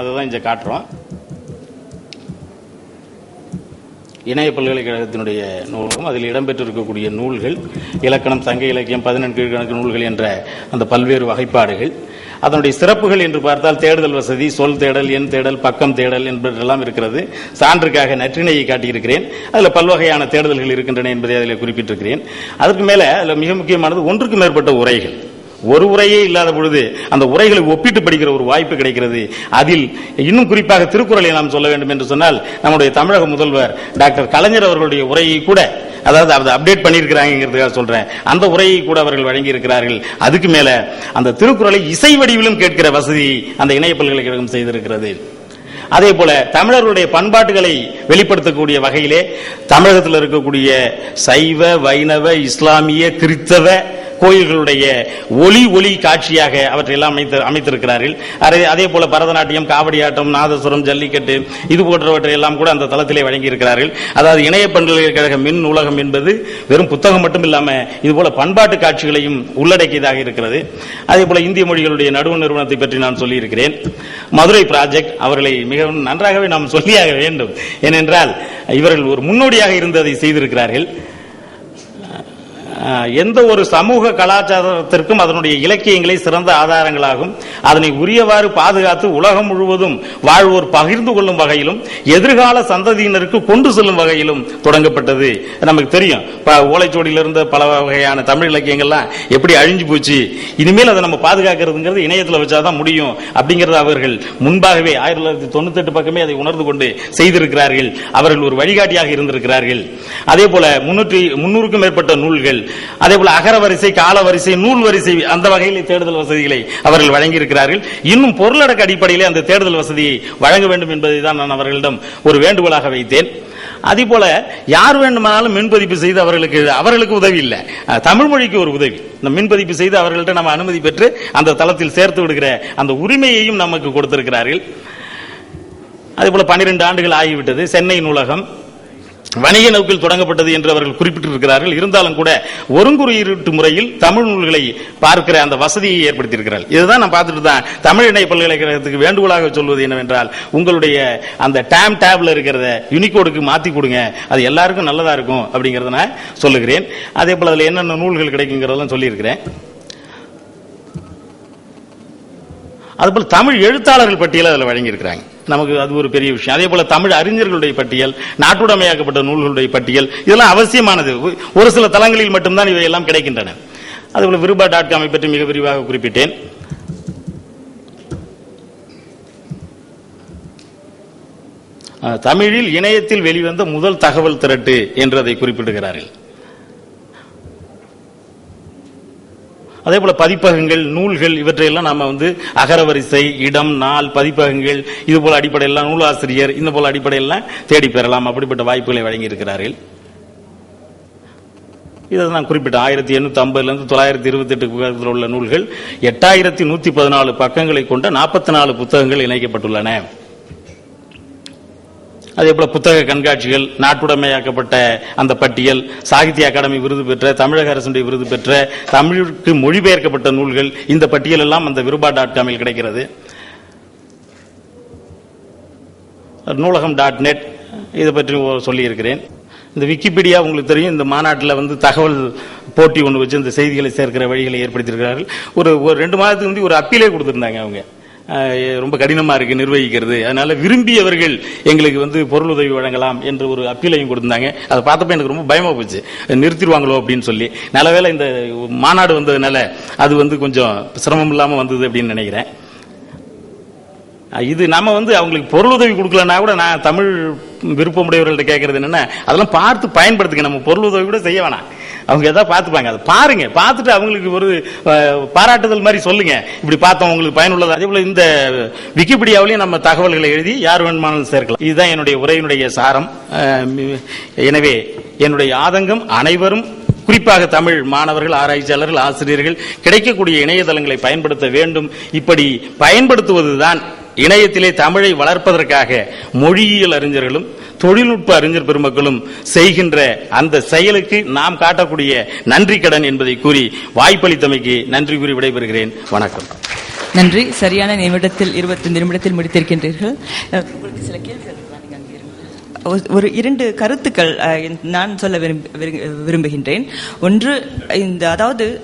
அதுதான் இங்கே காட்டுறோம். இணைய பல்கலைக்கழகத்தினுடைய நூலகம் அதில் இடம்பெற்றிருக்கக்கூடிய நூல்கள் இலக்கணம் சங்க இலக்கியம் பதினெண்டு கணக்கு நூல்கள் என்ற அந்த பல்வேறு வகைப்பாடுகள். அதனுடைய சிறப்புகள் என்று பார்த்தால் தேடுதல் வசதி சொல் தேடல் எண் தேடல் பக்கம் தேடல் என்பதெல்லாம் இருக்கிறது. சான்றுக்காக நற்றினையை காட்டியிருக்கிறேன். அதில் பல்வகையான தேடுதல்கள் இருக்கின்றன என்பதை அதில் குறிப்பிட்டிருக்கிறேன். அதற்கு மேலே அதில் மிக முக்கியமானது ஒன்றுக்கு மேற்பட்ட உரைகள். ஒரு உரையே இல்லாத பொழுது அந்த உரைகளை ஒப்பிட்டு படிக்கிற ஒரு வாய்ப்பு கிடைக்கிறது. அதில் இன்னும் குறிப்பாக திருக்குறளை நாம் சொல்ல வேண்டும் என்று சொன்னால் நம்முடைய தமிழக முதல்வர் டாக்டர் கலைஞர் அவர்களுடைய உரையை கூட அதாவது அதை அப்டேட் பண்ணியிருக்கிறாங்கிறதுக்காக சொல்றேன். அந்த உரையை கூட அவர்கள் வழங்கி இருக்கிறார்கள் அதுக்கு மேல அந்த திருக்குறளை இசை வடிவிலும் கேட்கிற வசதி அந்த இணைய பல்கலைக்கழகம் செய்திருக்கிறது. அதே போல தமிழர்களுடைய பண்பாட்டுகளை வெளிப்படுத்தக்கூடிய வகையிலே தமிழகத்தில் இருக்கக்கூடிய சைவ வைணவ இஸ்லாமிய கிறித்தவ கோயில்களுடைய ஒளி ஒளி காட்சியாக அவற்றையெல்லாம் அமைத்து அமைத்திருக்கிறார்கள். அதே- அதே போல பரதநாட்டியம் காவடியாட்டம் நாதசுரம் ஜல்லிக்கட்டு இது போன்றவற்றை எல்லாம் கூட அந்த தளத்திலே வழங்கி இருக்கிறார்கள் அதாவது இணைய பல்கலைக்கழக மின் நூலகம் என்பது வெறும் புத்தகம் மட்டும் இல்லாம இது போல பண்பாட்டு காட்சிகளையும் உள்ளடக்கியதாக இருக்கிறது. அதே போல இந்திய மொழிகளுடைய நடுவு நிறுவனத்தை பற்றி நான் சொல்லியிருக்கிறேன். மதுரை ப்ராஜெக்ட் அவர்களை மிகவும் நன்றாகவே நாம் சொல்லியாக வேண்டும். ஏனென்றால் இவர்கள் ஒரு முன்னோடியாக இருந்து அதை செய்திருக்கிறார்கள். எந்த ஒரு சமூக கலாச்சாரத்திற்கும் அதனுடைய இலக்கியங்களை சிறந்த ஆதாரங்களாகும். அதனை உரியவாறு பாதுகாத்து உலகம் முழுவதும் வாழ்வோர் பகிர்ந்து கொள்ளும் வகையிலும் எதிர்கால சந்ததியினருக்கு கொண்டு செல்லும் வகையிலும் தொடங்கப்பட்டது. நமக்கு தெரியும் இப்ப இருந்த பல வகையான தமிழ் இலக்கியங்கள்லாம் எப்படி அழிஞ்சு போச்சு. இனிமேல் அதை நம்ம பாதுகாக்கிறதுங்கிறது இணையத்தில் வச்சாதான் முடியும் அப்படிங்கிறது அவர்கள் முன்பாகவே ஆயிரத்தி தொள்ளாயிரத்தி தொண்ணூத்தி எட்டு பக்கமே அதை உணர்ந்து கொண்டு செய்திருக்கிறார்கள். அவர்கள் ஒரு வழிகாட்டியாக இருந்திருக்கிறார்கள். அதே போல முன்னூற்றி முன்னூறுக்கும் மேற்பட்ட நூல்கள் அதே போல அகர வரிசை கால வரிசை நூல் வரிசை அந்த வகையில் தேடுதல் வசதிகளை அவர்கள் வழங்கியிருக்கிறார்கள். இன்னும் பொருளடக்க அடிப்படையிலே அந்த தேடுதல் வசதியை வழங்க வேண்டும் என்பதை தான் நான் அவர்களிடம் ஒரு வேண்டுகோளாக வைத்தேன். அதே போல யார் வேண்டுமானாலும் மின்பதிப்பு செய்து அவர்களுக்கு அவர்களுக்கு உதவி இல்லை. தமிழ் மொழிக்கு ஒரு உதவி. இந்த மின்பதிப்பு செய்து அவர்கள்ட்ட நம்ம அனுமதி பெற்று அந்த தளத்தில் சேர்த்து விடுகிற அந்த உரிமையையும் நமக்கு கொடுத்திருக்கிறார்கள். அதே போல பன்னிரெண்டு ஆண்டுகள் ஆகிவிட்டது. சென்னை நூலகம் வணிக நோக்கில் தொடங்கப்பட்டது என்று அவர்கள் குறிப்பிட்டிருக்கிறார்கள். இருந்தாலும் கூட ஒருங்குறியீட்டு முறையில் தமிழ் நூல்களை பார்க்கிற அந்த வசதியை ஏற்படுத்தியிருக்கிறார்கள். இதுதான் நான் பார்த்துட்டு தான் தமிழ் இணைய பல்கலைக்கழகத்துக்கு வேண்டுகோளாக சொல்வது என்னவென்றால் உங்களுடைய அந்த டேம் டேப்ல இருக்கிறத யூனிகோடுக்கு மாத்தி கொடுங்க. அது எல்லாருக்கும் நல்லதா இருக்கும் அப்படிங்கறத நான் சொல்லுகிறேன். அதே போல அதுல என்னென்ன நூல்கள் கிடைக்குங்கிறதெல்லாம் சொல்லியிருக்கிறேன். அதுபோல் தமிழ் எழுத்தாளர்கள் பட்டியலை அதில் வழங்கியிருக்கிறாங்க. நமக்கு அது ஒரு பெரிய விஷயம். அதே போல தமிழ் அறிஞர்களுடைய பட்டியல் நாட்டுடைமையாக்கப்பட்ட நூல்களுடைய பட்டியல் இதெல்லாம் அவசியமானது. ஒரு சில தளங்களில் மட்டும்தான் இவையெல்லாம் கிடைக்கின்றன. அதுபோல விருபா டாட் காமை பற்றி மிக விரிவாக குறிப்பிட்டேன். தமிழில் இணையத்தில் வெளிவந்த முதல் தகவல் திரட்டு என்று அதை குறிப்பிடுகிறார்கள். அதே போல பதிப்பகங்கள் நூல்கள் இவற்றையெல்லாம் நாம வந்து அகரவரிசை இடம் நாள் பதிப்பகங்கள் இது போல அடிப்படையெல்லாம் நூலாசிரியர் இந்த போல அடிப்படையெல்லாம் தேடி பெறலாம். அப்படிப்பட்ட வாய்ப்புகளை வழங்கி இருக்கிறார்கள் இதை நான் குறிப்பிட்டேன். ஆயிரத்தி எண்ணூத்தி ஐம்பதுலேருந்து தொள்ளாயிரத்தி இருபத்தி எட்டு உள்ள நூல்கள் எட்டாயிரத்தி நூற்றி பதினாலு பக்கங்களை கொண்ட நாற்பத்தி நாலு புத்தகங்கள் இணைக்கப்பட்டுள்ளன. அதே போல புத்தக கண்காட்சிகள் நாட்டுடைமையாக்கப்பட்ட அந்த பட்டியல் சாகித்ய அகாடமி விருது பெற்ற தமிழக அரசுடைய விருது பெற்ற தமிழுக்கு மொழிபெயர்க்கப்பட்ட நூல்கள் இந்த பட்டியல் எல்லாம் அந்த விருபா டாட் காமில் கிடைக்கிறது. நூலகம் டாட் நெட் இதை பற்றி சொல்லியிருக்கிறேன். இந்த விக்கிபீடியா உங்களுக்கு தெரியும் இந்த மாநாட்டில் வந்து தகவல் போட்டி ஒன்று வச்சு இந்த செய்திகளை சேர்க்கிற வழிகளை ஏற்படுத்தியிருக்கிறார்கள். ஒரு ஒரு ரெண்டு மாதத்துக்கு முந்தி ஒரு அப்பீலே கொடுத்துருந்தாங்க அவங்க. ரொம்ப கடினமா இருக்கு நிர்வகிக்கிறது. அதனால விரும்பியவர்கள் எங்களுக்கு வந்து பொருளுதவி வழங்கலாம் என்று ஒரு அப்பீலையும் கொடுத்திருந்தாங்க அதை பார்த்தப்ப எனக்கு ரொம்ப பயமா போச்சு. நிறுத்திடுவாங்களோ அப்படின்னு சொல்லி. நல்லவேளை இந்த மாநாடு வந்ததுனால அது வந்து கொஞ்சம் சிரமம் இல்லாம வந்தது அப்படின்னு நினைக்கிறேன். இது நம்ம வந்து அவங்களுக்கு பொருளுதவி கொடுக்கலன்னா கூட நான் தமிழ் விருப்பமுடையவர்கள்ட்ட கேட்கறது என்னென்ன அதெல்லாம் பார்த்து பயன்படுத்துங்க நம்ம பொருளுதவி கூட செய்ய வேணாம். அவங்க எதாவது பார்த்துப்பாங்க. அதை பாருங்க. பார்த்துட்டு அவங்களுக்கு ஒரு பாராட்டுதல் மாதிரி சொல்லுங்க. இப்படி பார்த்தோம் உங்களுக்கு பயனுள்ளது? அதே போல இந்த விக்கிபீடியாவிலையும் நம்ம தகவல்களை எழுதி யார் வேணுமானாலும் சேர்க்கலாம். இதுதான் என்னுடைய உரையினுடைய சாரம். எனவே என்னுடைய ஆதங்கம் அனைவரும் குறிப்பாக தமிழ் மாணவர்கள் ஆராய்ச்சியாளர்கள் ஆசிரியர்கள் கிடைக்கக்கூடிய இணையதளங்களை பயன்படுத்த வேண்டும். இப்படி பயன்படுத்துவதுதான் இணையத்திலே தமிழை வளர்ப்பதற்காக மொழியியல் அறிஞர்களும் தொழில்நுட்ப அறிஞர் பெருமக்களும் செய்கின்ற அந்த செயலுக்கு நாம் காட்டக்கூடிய நன்றி கடன் என்பதை கூறி வாய்ப்பளித்தமைக்கு நன்றி கூறி விடைபெறுகிறேன். வணக்கம். நன்றி. சரியான நிமிடத்தில் இருபத்தைந்து நிமிடத்தில் முடித்திருக்கின்றீர்கள். உங்களுக்கு சில கேள்விகள். ஒரு- ஒரு இரண்டு கருத்துக்கள் அஹ், நான் சொல்ல விரும்பு- விரு- விரும்புகின்றேன். ஒன்று இந்த அதாவது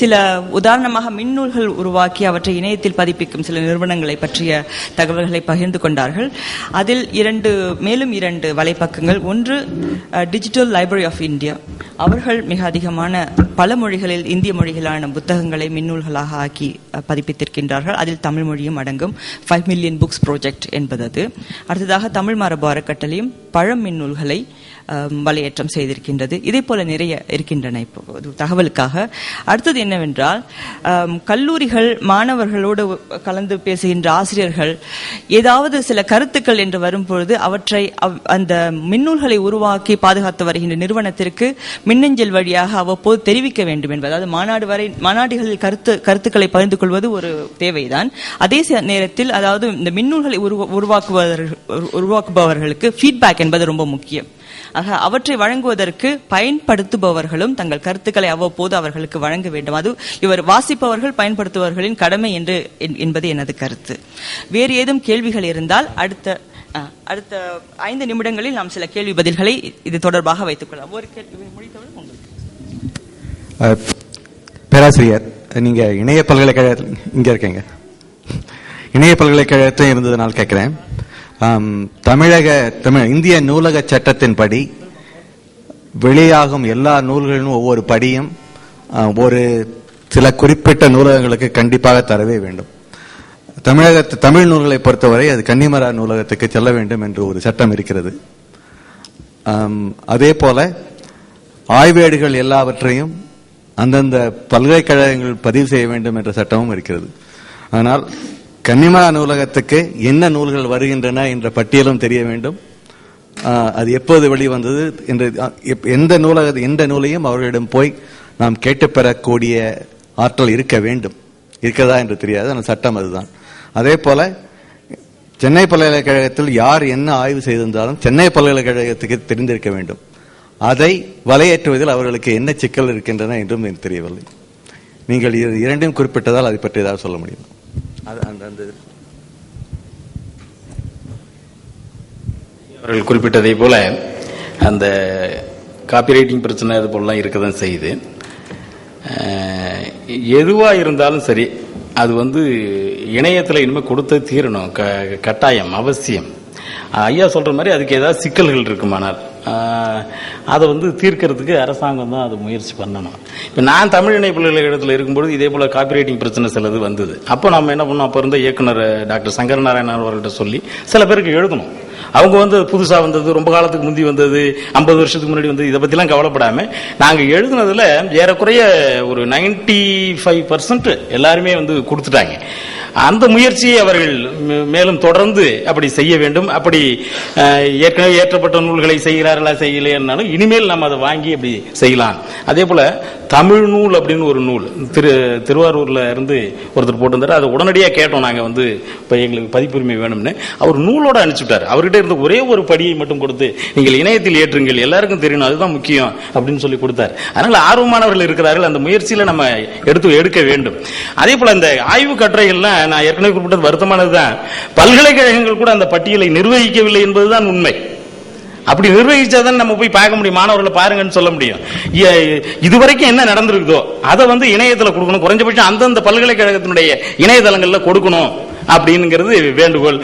சில உதாரணமாக மின்னூல்கள் உருவாக்கி அவற்றை இணையத்தில் பதிப்பிக்கும் சில நிறுவனங்களை பற்றிய தகவல்களை பகிர்ந்து கொண்டார்கள். அதில் இரண்டு மேலும் இரண்டு வலைப்பக்கங்கள். ஒன்று டிஜிட்டல் லைப்ரரி ஆஃப் இந்தியா அவர்கள் மிக அதிகமான பல மொழிகளில் இந்திய மொழிகளான புத்தகங்களை மின்னூல்களாக ஆக்கி பதிப்பித்திருக்கின்றார்கள். அதில் தமிழ் மொழியும் அடங்கும். ஃபைவ் மில்லியன் புக்ஸ் ப்ராஜெக்ட் என்பது அடுத்ததாக தமிழ் மரபு அறக்கட்டளையும் பழம் மின்னூல்களை வலையேற்றம் செய்திருக்கின்றது. இதே போல நிறைய இருக்கின்றன இப்போ. தகவலுக்காக. அடுத்தது என்னவென்றால் கல்லூரிகள் மாணவர்களோடு கலந்து பேசுகின்ற ஆசிரியர்கள் ஏதாவது சில கருத்துக்கள் என்று வரும்பொழுது அவற்றை அவ்- அந்த மின்னூல்களை உருவாக்கி பாதுகாத்து வருகின்ற நிறுவனத்திற்கு மின்னஞ்சல் வழியாக அவ்வப்போது தெரிவிக்க வேண்டும் என்பது. அதாவது மாநாடு வரை மாநாடுகளில் கருத்து கருத்துக்களை பகிர்ந்து கொள்வது ஒரு தேவைதான். அதே நேரத்தில் அதாவது இந்த மின்னூல்களை உருவா- உருவாக்குவதற்கு உருவாக்குபவர்களுக்கு ஃபீட்பேக் என்பது ரொம்ப முக்கியம். ஆக அவற்றை வழங்குவதற்கு பயன்படுத்துபவர்களும் தங்கள் கருத்துக்களை அவ்வப்போது அவர்களுக்கு வழங்க வேண்டும். அது இவர் வாசிப்பவர்கள் பயன்படுத்துபவர்களின் கடமை என்று என்- என்பது எனது கருத்து. வேறு ஏதும் கேள்விகள் இருந்தால் அடுத்த அடுத்த ஐந்து நிமிடங்களில் நாம் சில கேள்வி பதில்களை இது தொடர்பாக வைத்துக் கொள்ளலாம். ஒரு கேள்வி முடித்தவுடன் உங்களுக்கு. அஹ், பேராசிரியர் நீங்க இணைய பல்கலைக்கழகத்தில் இங்க இருக்கீங்க. இணைய பல்கலைக்கழகத்தில் இருந்ததுனால் கேட்கிறேன். தமிழக தமிழ் இந்திய நூலக சட்டத்தின்படி வெளியாகும் எல்லா நூல்களிலும் ஒவ்வொரு படியும் ஒரு சில குறிப்பிட்ட நூலகங்களுக்கு கண்டிப்பாக தரவே வேண்டும். தமிழகத்து தமிழ் நூல்களை பொறுத்தவரை அது கன்னிமரா நூலகத்துக்கு செல்ல வேண்டும் என்று ஒரு சட்டம் இருக்கிறது. அதே போல ஆய்வேடுகள் எல்லாவற்றையும் அந்தந்த பல்கலைக்கழகங்கள் பதிவு செய்ய வேண்டும் என்ற சட்டமும் இருக்கிறது. ஆனால் கன்னிமரா நூலகத்துக்கு என்ன நூல்கள் வருகின்றன என்ற பட்டியலும் தெரிய வேண்டும். அது எப்போது வெளிவந்தது என்று எப்- எந்த நூலக எந்த நூலையும் அவர்களிடம் போய் நாம் கேட்டு பெறக்கூடிய ஆற்றல் இருக்க வேண்டும். இருக்கிறதா என்று தெரியாது ஆனால் சட்டம் அதுதான். அதே போல சென்னை பல்கலைக்கழகத்தில் யார் என்ன ஆய்வு செய்திருந்தாலும் சென்னை பல்கலைக்கழகத்துக்கு தெரிந்திருக்க வேண்டும். அதை வலையேற்றுவதில் அவர்களுக்கு என்ன சிக்கல் இருக்கின்றன என்றும் எனக்கு தெரியவில்லை. நீங்கள் இரண்டையும் குறிப்பிட்டதால் அதை பற்றி ஏதாவது சொல்ல முடியும்? அது அந்த அந்த அவர்கள் குறிப்பிட்டதை போல அந்த காப்பிரைட்டிங் பிரச்சனை அது போலலாம் இருக்க தான் செய்யுது எதுவாக இருந்தாலும் சரி அது வந்து இணையத்தில் இனிமேல் கொடுத்து தீரணும். க கட்டாயம் அவசியம். ஐயா சொல்கிற மாதிரி அதுக்கு ஏதாவது சிக்கல்கள் இருக்குமானால் அதை வந்து தீர்க்கறதுக்கு அரசாங்கம் தான் அது முயற்சி பண்ணணும். இப்போ நான் தமிழ் இணைய பல்கலைக்கழகத்தில் இருக்கும்பொழுது இதே போல காப்பிரைட்டிங் பிரச்சனை சிலது வந்தது. அப்போ நம்ம என்ன பண்ணோம்? அப்போ இருந்த இயக்குனர் டாக்டர் சங்கர நாராயணன் அவர்கள்ட்ட சொல்லி சில பேருக்கு எழுதணும். அவங்க வந்து புதுசாக வந்தது ரொம்ப காலத்துக்கு முந்தி வந்தது ஐம்பது வருஷத்துக்கு முன்னாடி வந்தது இதை பற்றிலாம் கவலைப்படாமல் நாங்கள் எழுதுனதில் ஏறக்குறைய ஒரு நைன்டி ஃபைவ் பர்சன்ட் எல்லாருமே வந்து கொடுத்துட்டாங்க. அந்த முயற்சியை அவர்கள் மே- மேலும் தொடர்ந்து அப்படி செய்ய வேண்டும். அப்படி ஏற்கனவே ஏற்றப்பட்ட நூல்களை செய்கிறார்களா செய்யலையானாலும் இனிமேல் நம்ம அதை வாங்கி அப்படி செய்யலாம். அதே போல தமிழ் நூல் அப்படின்னு ஒரு நூல் திரு திருவாரூர்ல இருந்து ஒருத்தர் போட்டிருந்தார். அதை உடனடியாக கேட்டோம். நாங்கள் வந்து இப்போ எங்களுக்கு பதிப்புரிமை வேணும்னு. அவர் நூலோட அனுப்பிச்சுட்டார். அவர்கிட்ட இருந்த ஒரே ஒரு படியை மட்டும் கொடுத்து நீங்கள் இணையத்தில் ஏற்றுங்கள். எல்லாருக்கும் தெரியணும் அதுதான் முக்கியம். அப்படின்னு சொல்லி கொடுத்தார். அதனால ஆர்வமானவர்கள் இருக்கிறார்கள். அந்த முயற்சியில நம்ம எடுத்து எடுக்க வேண்டும். அதே போல இந்த ஆய்வு கட்டுரைகள்லாம் நான் ஏற்கனவே குறிப்பிட்டது வருத்தமானதுதான். பல்கலைக்கழகங்கள் கூட அந்த பட்டியலை நிர்வகிக்கவில்லை என்பதுதான் உண்மை. அப்படி நிர்வகிச்சாதான் நம்ம போய் பார்க்க முடியும். மாணவர்களை பாருங்கன்னு சொல்ல முடியும். இது இதுவரைக்கும் என்ன நடந்திருக்குதோ அதை வந்து இணையத்துல கொடுக்கணும். குறைஞ்சபட்சம் அந்தந்த பல்கலைக்கழகத்தினுடைய இணையதளங்கள்ல கொடுக்கணும் அப்படிங்கிறது வேண்டுகோள்.